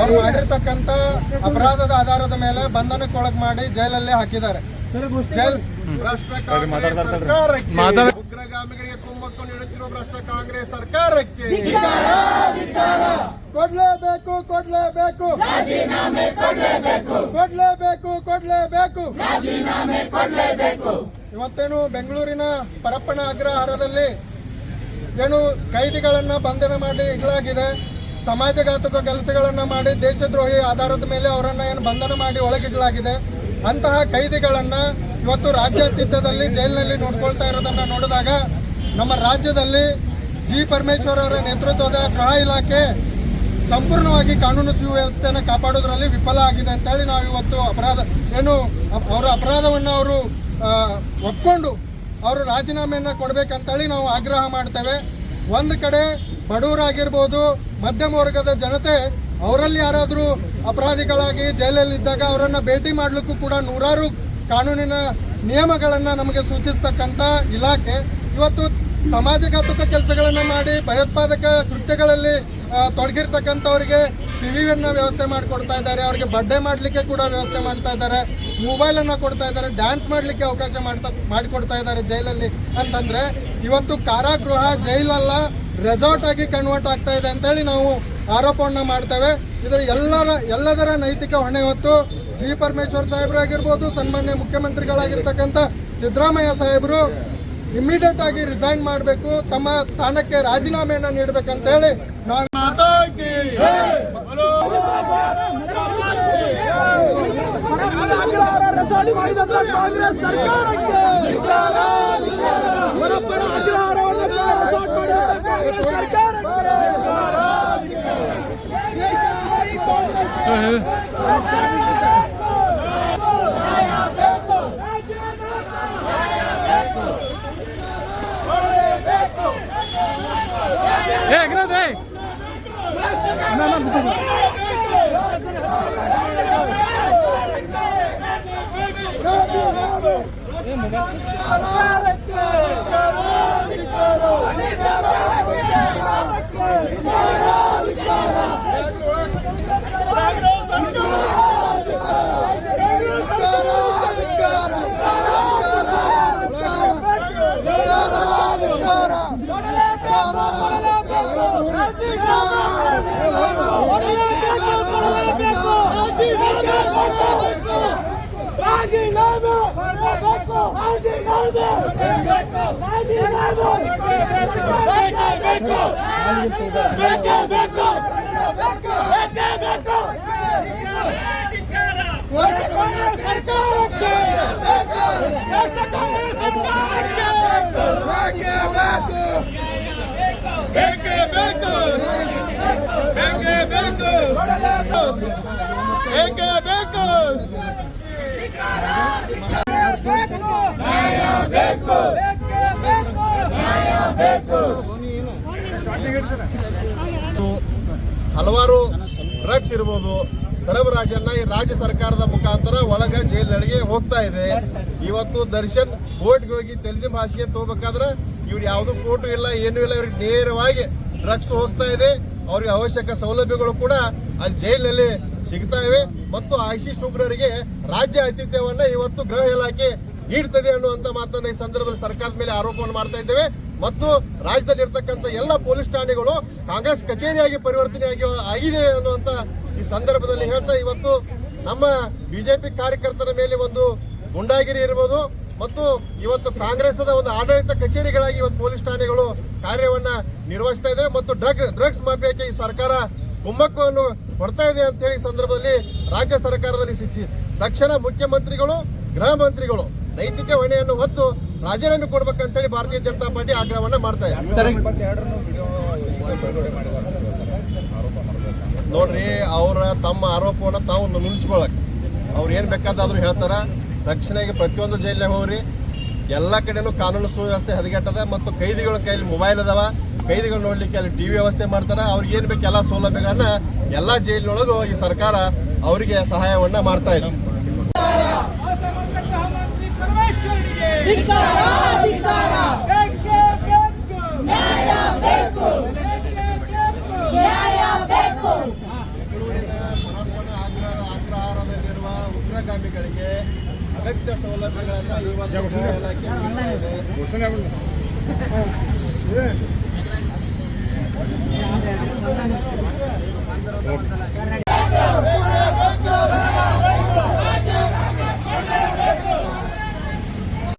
ಅವ್ರು ಮಾಡಿರ್ತಕ್ಕಂಥ ಅಪರಾಧದ ಆಧಾರದ ಮೇಲೆ ಬಂಧನಕ್ಕೊಳಗ್ ಮಾಡಿ ಜೈಲಲ್ಲೇ ಹಾಕಿದ್ದಾರೆ. ಜೈಲ್ ಉಗ್ರಗಾಮಿಗಳಿಗೆ ಕುಮ್ಮಕ್ಕು ನೀಡುತ್ತಿರುವ ಭ್ರಷ್ಟ ಕಾಂಗ್ರೆಸ್ ಸರ್ಕಾರಕ್ಕೆ ಕೊಡ್ಲೇಬೇಕು ಕೊಡ್ಲೇಬೇಕು. ಕೊಡ್ಲೇಬೇಕು. ಕೊಡ್ಲೇಬೇಕು. ಇವತ್ತೇನು ಬೆಂಗಳೂರಿನ ಪರಪ್ಪನ ಅಗ್ರಹಾರದಲ್ಲಿ ಏನು ಕೈದಿಗಳನ್ನ ಬಂಧನ ಮಾಡಿ ಇಡಲಾಗಿದೆ. ಸಮಾಜಘಾತಕ ಕೆಲಸಗಳನ್ನು ಮಾಡಿ ದೇಶದ್ರೋಹಿ ಆಧಾರದ ಮೇಲೆ ಅವರನ್ನು ಏನು ಬಂಧನ ಮಾಡಿ ಒಳಗಿಡಲಾಗಿದೆ, ಅಂತಹ ಕೈದಿಗಳನ್ನು ಇವತ್ತು ರಾಜ್ಯಾತೀತದಲ್ಲಿ ಜೈಲಿನಲ್ಲಿ ನೋಡ್ಕೊಳ್ತಾ ಇರೋದನ್ನ ನೋಡಿದಾಗ ನಮ್ಮ ರಾಜ್ಯದಲ್ಲಿ ಜಿ ಪರಮೇಶ್ವರ್ ಅವರ ನೇತೃತ್ವದ ಗೃಹ ಇಲಾಖೆ ಸಂಪೂರ್ಣವಾಗಿ ಕಾನೂನು ಸುವ್ಯವಸ್ಥೆಯನ್ನು ಕಾಪಾಡೋದ್ರಲ್ಲಿ ವಿಫಲ ಆಗಿದೆ ಅಂತೇಳಿ ನಾವು ಇವತ್ತು ಅಪರಾಧ, ಏನು, ಅವರ ಅಪರಾಧವನ್ನು ಅವರು ಒಪ್ಕೊಂಡು ಅವರು ರಾಜೀನಾಮೆಯನ್ನು ಕೊಡಬೇಕಂತೇಳಿ ನಾವು ಆಗ್ರಹ ಮಾಡ್ತೇವೆ. ಒಂದು ಕಡೆ ಬಡವರಾಗಿರ್ಬೋದು ಮಧ್ಯಮ ವರ್ಗದ ಜನತೆ ಅವರಲ್ಲಿ ಯಾರಾದರೂ ಅಪರಾಧಿಗಳಾಗಿ ಜೈಲಲ್ಲಿದ್ದಾಗ ಅವರನ್ನು ಭೇಟಿ ಮಾಡಲಿಕ್ಕೂ ಕೂಡ ನೂರಾರು ಕಾನೂನಿನ ನಿಯಮಗಳನ್ನು ನಮಗೆ ಸೂಚಿಸ್ತಕ್ಕಂಥ ಇಲಾಖೆ. ಇವತ್ತು ಸಮಾಜಘಾತಕ ಕೆಲಸಗಳನ್ನು ಮಾಡಿ ಭಯೋತ್ಪಾದಕ ಕೃತ್ಯಗಳಲ್ಲಿ ತೊಡಗಿರ್ತಕ್ಕಂಥವ್ರಿಗೆ ಟಿವಿಯನ್ನ ವ್ಯವಸ್ಥೆ ಮಾಡಿಕೊಡ್ತಾ ಇದ್ದಾರೆ. ಅವರಿಗೆ ಬಡ್ಡೆ ಮಾಡಲಿಕ್ಕೆ ಕೂಡ ವ್ಯವಸ್ಥೆ ಮಾಡ್ತಾ ಇದ್ದಾರೆ. ಮೊಬೈಲ್ ಅನ್ನ ಕೊಡ್ತಾ ಇದ್ದಾರೆ. ಡ್ಯಾನ್ಸ್ ಮಾಡಲಿಕ್ಕೆ ಅವಕಾಶ ಮಾಡ್ತಾ, ಮಾಡಿಕೊಡ್ತಾ ಇದ್ದಾರೆ ಜೈಲಲ್ಲಿ. ಅಂತಂದ್ರೆ ಇವತ್ತು ಕಾರಾಗೃಹ, ಜೈಲಲ್ಲ ರೆಸಾರ್ಟ್ ಆಗಿ ಕನ್ವರ್ಟ್ ಆಗ್ತಾ ಇದೆ ಅಂತೇಳಿ ನಾವು ಆರೋಪವನ್ನು ಮಾಡ್ತೇವೆ. ಇದರ ಎಲ್ಲರ ಎಲ್ಲದರ ನೈತಿಕ ಹೊಣೆ ಹೊತ್ತು ಜಿ ಪರಮೇಶ್ವರ್ ಸಾಹೇಬರಾಗಿರ್ಬೋದು ಸನ್ಮಾನ್ಯ ಮುಖ್ಯಮಂತ್ರಿಗಳಾಗಿರ್ತಕ್ಕಂಥ ಸಿದ್ದರಾಮಯ್ಯ ಸಾಹೇಬರು ಇಮಿಡಿಯೇಟ್ ಆಗಿ ರಿಸೈನ್ ಮಾಡಬೇಕು ತಮ್ಮ ಸ್ಥಾನಕ್ಕೆ ರಾಜೀನಾಮೆಯನ್ನು ನೀಡಬೇಕಂತ ಹೇಳಿ ನಾವು ಕಾಂಗ್ರೆಸ್ ಸರ್ಕಾರಕ್ಕೆ. ಪರಪ್ಪರ ಅಗ್ರಹಾರವನ್ನು ರೆಸಾರ್ಟ್ ಮಾಡಿದಂತ ಕಾಂಗ್ರೆಸ್ ಸರ್ಕಾರಕ್ಕೆ ರಾಜೀನಾಮೆ ಮಾಡಬೇಕು ರಾಜೀನಾಮೆ ರಾಜೀನಾಮೆ ಬೇಕೇ ಬೇಕು ಬೇಕೇ ಬೇಕು ಬೇಕೇ ಬೇಕು ಕಾಂಗ್ರೆಸ್ ಸರ್ಕಾರಕ್ಕೆ ರಾಷ್ಟ್ರ ಕಾಂಗ್ರೆಸ್ ಸರ್ಕಾರಕ್ಕೆ ಬೇಕೇ ಬೇಕು ಬೇಕೇ ಬೇಕು ಬೇಕೇ ಬೇಕು ಹಲವಾರು ಡ್ರಗ್ಸ್ ಇರ್ಬೋದು. ಸರಬರಾಜನ್ನ ಈ ರಾಜ್ಯ ಸರ್ಕಾರದ ಮುಖಾಂತರ ಒಳಗ ಜೈಲಿನೊಳಗೆ ಹೋಗ್ತಾ ಇದೆ. ಇವತ್ತು ದರ್ಶನ್ ಕೋರ್ಟ್ಗೆ ಹೋಗಿ ತೆಲುಗು ಭಾಷೆಗೆ ತಗೋಬೇಕಾದ್ರೆ ಇವ್ರು ಯಾವುದು ಕೋರ್ಟು ಇಲ್ಲ, ಏನೂ ಇಲ್ಲ. ಇವ್ರಿಗೆ ನೇರವಾಗಿ ಡ್ರಗ್ಸ್ ಹೋಗ್ತಾ ಇದೆ. ಅವ್ರಿಗೆ ಅವಶ್ಯಕ ಸೌಲಭ್ಯಗಳು ಕೂಡ ಅಲ್ಲಿ ಜೈಲಿನಲ್ಲಿ ಸಿಗ್ತಾ ಇವೆ. ಮತ್ತು ಆಶೀಶ್ ಉಗ್ರರಿಗೆ ರಾಜ್ಯ ಆತಿಥ್ಯವನ್ನ ಇವತ್ತು ಗೃಹ ಇಲಾಖೆ ನೀಡ್ತದೆ ಅನ್ನುವಂತ ಮಾತನ್ನ ಈ ಸಂದರ್ಭದಲ್ಲಿ ಸರ್ಕಾರದ ಮೇಲೆ ಆರೋಪವನ್ನು ಮಾಡ್ತಾ ಇದ್ದೇವೆ. ಮತ್ತು ರಾಜ್ಯದಲ್ಲಿ ಇರ್ತಕ್ಕಂಥ ಎಲ್ಲ ಪೊಲೀಸ್ ಠಾಣೆಗಳು ಕಾಂಗ್ರೆಸ್ ಕಚೇರಿಯಾಗಿ ಪರಿವರ್ತನೆ ಆಗಿ ಆಗಿದೆ ಅನ್ನುವಂತ ಈ ಸಂದರ್ಭದಲ್ಲಿ ಹೇಳ್ತಾ ಇವತ್ತು ನಮ್ಮ ಬಿಜೆಪಿ ಕಾರ್ಯಕರ್ತರ ಮೇಲೆ ಒಂದು ಗುಂಡಾಗಿರಿ ಇರ್ಬೋದು ಮತ್ತು ಇವತ್ತು ಕಾಂಗ್ರೆಸ್ನ ಒಂದು ಆಡಳಿತ ಕಚೇರಿಗಳಾಗಿ ಇವತ್ತು ಪೊಲೀಸ್ ಠಾಣೆಗಳು ಕಾರ್ಯವನ್ನ ನಿರ್ವಹಿಸ್ತಾ ಇದೆ ಮತ್ತು ಡ್ರಗ್, ಡ್ರಗ್ಸ್ ಮಾಫಿಯಾಕ್ಕೆ ಈ ಸರ್ಕಾರ ಕುಮ್ಮಕ್ಕವನ್ನು ಕೊಡ್ತಾ ಇದೆ ಅಂತ ಹೇಳಿ ಸಂದರ್ಭದಲ್ಲಿ ರಾಜ್ಯ ಸರ್ಕಾರದಲ್ಲಿ ತಕ್ಷಣ ಮುಖ್ಯಮಂತ್ರಿಗಳು, ಗೃಹ ಮಂತ್ರಿಗಳು ನೈತಿಕ ಹೊಣೆಯನ್ನು ಹೊತ್ತು ರಾಜೀನಾಮೆ ಕೊಡ್ಬೇಕಂತೇಳಿ ಭಾರತೀಯ ಜನತಾ ಪಾರ್ಟಿ ಆಗ್ರಹವನ್ನ ಮಾಡ್ತಾ ಇದೆ. ನೋಡ್ರಿ ಅವರ ತಮ್ಮ ಆರೋಪವನ್ನ ತಾವು ನುಣುಚ್ಕೊಳಕ್. ಅವ್ರು ಏನ್ ಬೇಕಾದಾದ್ರೂ ಹೇಳ್ತಾರ. ತಕ್ಷಣ ಪ್ರತಿಯೊಂದು ಜೈಲಿನಾಗ ಹೋಗ್ರಿ. ಎಲ್ಲ ಕಡೆನೂ ಕಾನೂನು ಸುವ್ಯವಸ್ಥೆ ಹದಗೆಟ್ಟದ ಮತ್ತು ಕೈದಿಗಳ ಕೈಲಿ ಮೊಬೈಲ್ ಅದಾವ. ಕೈದಿಗಳು ನೋಡ್ಲಿಕ್ಕೆ ಅಲ್ಲಿ ಟಿವಿ ವ್ಯವಸ್ಥೆ ಮಾಡ್ತಾರ. ಅವ್ರಿಗೆ ಏನ್ ಬೇಕು ಎಲ್ಲ ಸೌಲಭ್ಯಗಳನ್ನ ಎಲ್ಲಾ ಜೈಲಿನೊಳಗೂ ಈ ಸರ್ಕಾರ ಅವರಿಗೆ ಸಹಾಯವನ್ನ ಮಾಡ್ತಾ ಇದೆ. ಅಗ್ರಹಾರದಲ್ಲಿರುವ ಉಗ್ರಗಾಮಿಗಳಿಗೆ ಅಗತ್ಯ ಸೌಲಭ್ಯಗಳನ್ನು ಇವತ್ತು ಇಲಾಖೆ ಇದೆ.